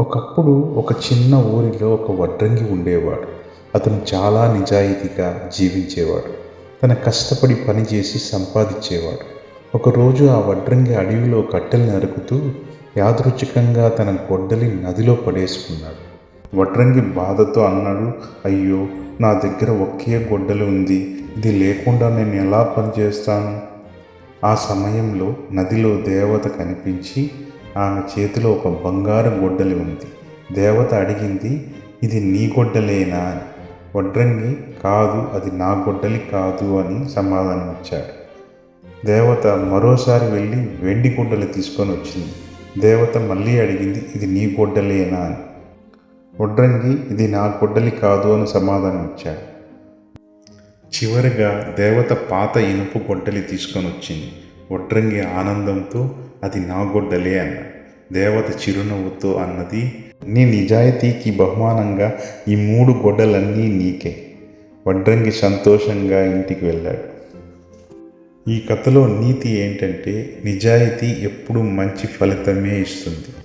ఒకప్పుడు ఒక చిన్న ఊరిలో ఒక వడ్రంగి ఉండేవాడు. అతను చాలా నిజాయితీగా జీవించేవాడు. తన కష్టపడి పనిచేసి సంపాదించేవాడు. ఒకరోజు ఆ వడ్రంగి అడవిలో కట్టెలు నరుకుతూ యాదృచ్ఛికంగా తన గొడ్డలి నదిలో పడేసుకున్నాడు. వడ్రంగి బాధతో అన్నాడు అయ్యో నా దగ్గర ఒకే గొడ్డలి ఉంది. ఇది లేకుండా నేను ఎలా పనిచేస్తాను? ఆ సమయంలో నదిలో దేవత కనిపించి ఆమె చేతిలో ఒక బంగారు గొడ్డలి ఉంది. దేవత అడిగింది ఇది నీ గొడ్డలేనా? అని. వడ్రంగి కాదు అది నా గొడ్డలి కాదు అని సమాధానం ఇచ్చాడు. దేవత మరోసారి వెళ్ళి వెండి గుడ్డలు తీసుకొని వచ్చింది. దేవత మళ్ళీ అడిగింది ఇది నీ గొడ్డలేనా? అని. వడ్రంగి ఇది నా గొడ్డలి కాదు అని సమాధానం ఇచ్చాడు. చివరిగా దేవత పాత ఇనుపు గొడ్డలి తీసుకొని వచ్చింది. వడ్రంగి ఆనందంతో అది నా గొడ్డలే అన్న. దేవత చిరునవ్వుతో అన్నది నీ నిజాయితీకి బహుమానంగా ఈ మూడు గొడ్డలన్నీ నీకే. వడ్రంగి సంతోషంగా ఇంటికి వెళ్ళాడు. ఈ కథలో నీతి ఏంటంటే నిజాయితీ ఎప్పుడు మంచి ఫలితమే ఇస్తుంది.